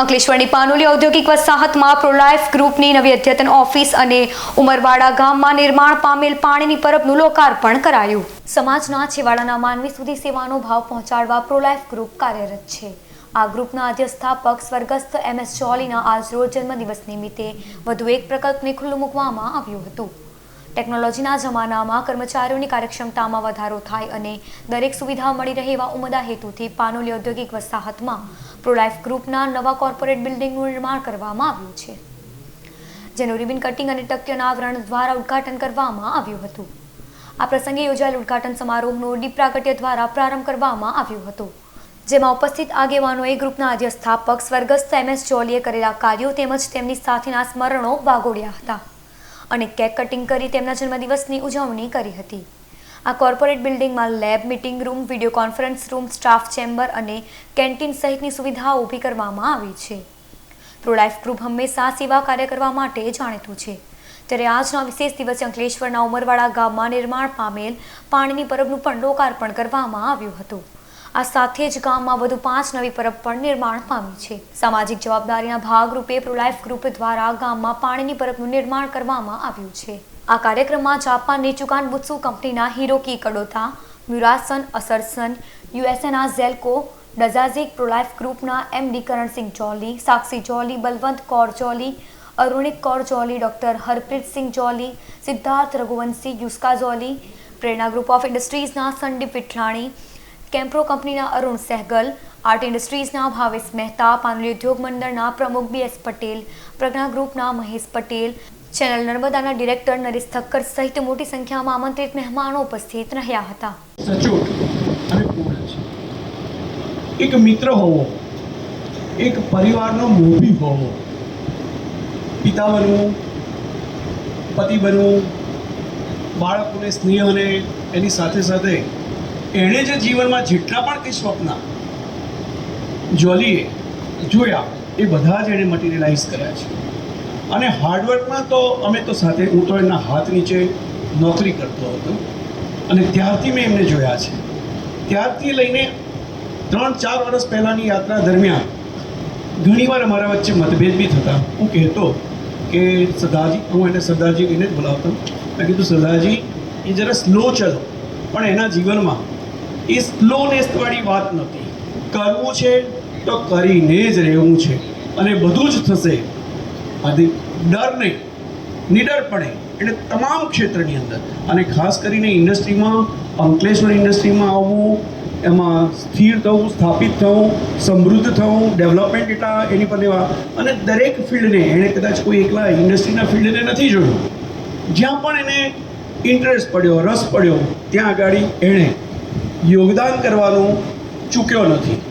અંકલેશ્વરની પાનોલી ઔદ્યોગિક વસાહતમાં પ્રોલાઇફ ગ્રુપની નવી અદ્યતન ઓફિસ અને ઉમરવાડા ગામમાં નિર્માણ પામેલ પાણીની પરબનું લોકાર્પણ કરાયું. સમાજના છેવાડાના માનવી સુધી સેવાનો ભાવ પહોંચાડવા પ્રોલાઇફ ગ્રુપ કાર્યરત છે. આ ગ્રુપના અધ્યસ્થાપક સ્વર્ગસ્થ એમ એસ ચોલીના આજરોજ જન્મદિવસ નિમિત્તે વધુ એક પ્રકલ્પને ખુલ્લું મૂકવામાં આવ્યું હતું. ટેકનોલોજીના જમાનામાં કર્મચારીઓની કાર્યક્ષમતામાં વધારો થાય અને દરેક સુવિધા મળી રહે એવા ઉમદા હેતુથી પાનોલી ઔદ્યોગિક વસાહતમાં પ્રોલાઇફ ગ્રુપના નવા કોર્પોરેટ બિલ્ડિંગનું નિર્માણ કરવામાં આવ્યું છે. જેનું રિબિન કટિંગ અને ટક્યના આવરણ દ્વારા ઉદ્ઘાટન કરવામાં આવ્યું હતું. આ પ્રસંગે યોજાયેલ ઉદ્ઘાટન સમારોહનો ડીપ્રાગટ્ય દ્વારા પ્રારંભ કરવામાં આવ્યો હતો. જેમાં ઉપસ્થિત આગેવાનોએ ગ્રુપના આદ્ય સ્થાપક સ્વર્ગસ્થ એમ એસ જોલીએ કરેલા કાર્યો તેમજ તેમની સાથેના સ્મરણો વાગોડ્યા હતા. અને કેક કટિંગ કરી તેમના જન્મદિવસની ઉજવણી કરી હતી. આ કોર્પોરેટ બિલ્ડિંગમાં lab meeting room, video conference room, staff chamber અને કેન્ટીન સહિતની સુવિધાઓ ઊભી કરવામાં આવી છે. પ્રોલાઇફ ગ્રુપ હંમેશા સેવા કાર્ય કરવા માટે જાણીતું છે. ત્યારે આજના વિશેષ દિવસે અંકલેશ્વરના ઉમરવાડા ગામમાં નિર્માણ પામેલ પાણીની પરબનું પણ લોકાર્પણ કરવામાં આવ્યું હતું. આ સાથે જ ગામમાં વધુ પાંચ નવી પરબ પણ નિર્માણ પામી છે. સામાજિક જવાબદારીના ભાગરૂપે પ્રોલાઇફ ગ્રુપ દ્વારા ગામમાં પાણીની પરબનું નિર્માણ કરવામાં આવ્યું છે. આ કાર્યક્રમમાં જાપાનની ચુકાન બુત્સુ કંપનીના હિરોકી કડોતા, મ્યુરાસન અસરસન, યુએસએના ઝેલકો, ડઝાઝિક પ્રોલાઇફ ગ્રુપના MD Karansinh Jolly Sakshi Jolly Balwant Kaur Jolly Arunit Kaur Jolly doctor Harpreet Jolly Siddharth Raghuvanshi Yuska Jolly Prerana group of ઇન્ડસ્ટ્રીઝના Sandeep Vithlani કેમ્પ્રો કંપનીના અરુણ સહેગલ, આર્ટ ઇન્ડસ્ટ્રીઝના ભાવેશ મહેતા, પાનલી ઉદ્યોગ મંડળના પ્રમુખ બી એસ પટેલ, પ્રજ્ઞા ગ્રુપના મહેશ પટેલ, ચેનલ નર્મદાના ડિરેક્ટર નરેશ થક્કર સહિત મોટી સંખ્યામાં આમંત્રિત મહેમાનો ઉપસ્થિત રહ્યા હતા. સચોટ અને પૂર્ણ છે. એક મિત્ર હોવો, એક પરિવારનો મોભી હોવો, પિતા બનવું, પતિ બનવું, બાળકોને સ્નેહ અને એની સાથે સાથે એણે જે જીવનમાં જેટલા પણ કંઈ સ્વપ્ન જોલીએ જોયા, એ બધા જ એણે મટીરિયલાઇઝ કર્યા છે. અને હાર્ડવર્કમાં તો અમે તો સાથે, હું તો એના હાથ નીચે નોકરી કરતો હતો. અને ત્યારથી મેં એમને જોયા છે. ત્યારથી લઈને ત્રણ ચાર વર્ષ પહેલાંની યાત્રા દરમિયાન ઘણીવાર અમારા વચ્ચે મતભેદ બી થતા. હું કહેતો કે સરદારજી, હું એને સરદારજી કહીને જ બોલાવતો. મેં કીધું, સરદારજી, એ જરા સ્લો ચલો, પણ એના જીવનમાં એ સ્લોનેસવાળી વાત નથી. કરવું છે તો કરીને જ રહેવું છે. અને બધું જ થશે. આથી ડર નહીં. નિડરપણે એટલે તમામ ક્ષેત્રની અંદર. અને ખાસ કરીને ઇન્ડસ્ટ્રીમાં, અંકલેશ્વર ઇન્ડસ્ટ્રીમાં આવવું, એમાં સ્થિર થવું, સ્થાપિત થવું, સમૃદ્ધ થવું, ડેવલપમેન્ટ એટલા એની પર લેવા અને દરેક ફિલ્ડને એણે કદાચ કોઈ એકલા ઇન્ડસ્ટ્રીના ફિલ્ડને નથી જોયું. જ્યાં પણ એને ઇન્ટરેસ્ટ પડ્યો, રસ પડ્યો, ત્યાં આગળ એણે યોગદાન કરવાનું ચૂક્યો નથી.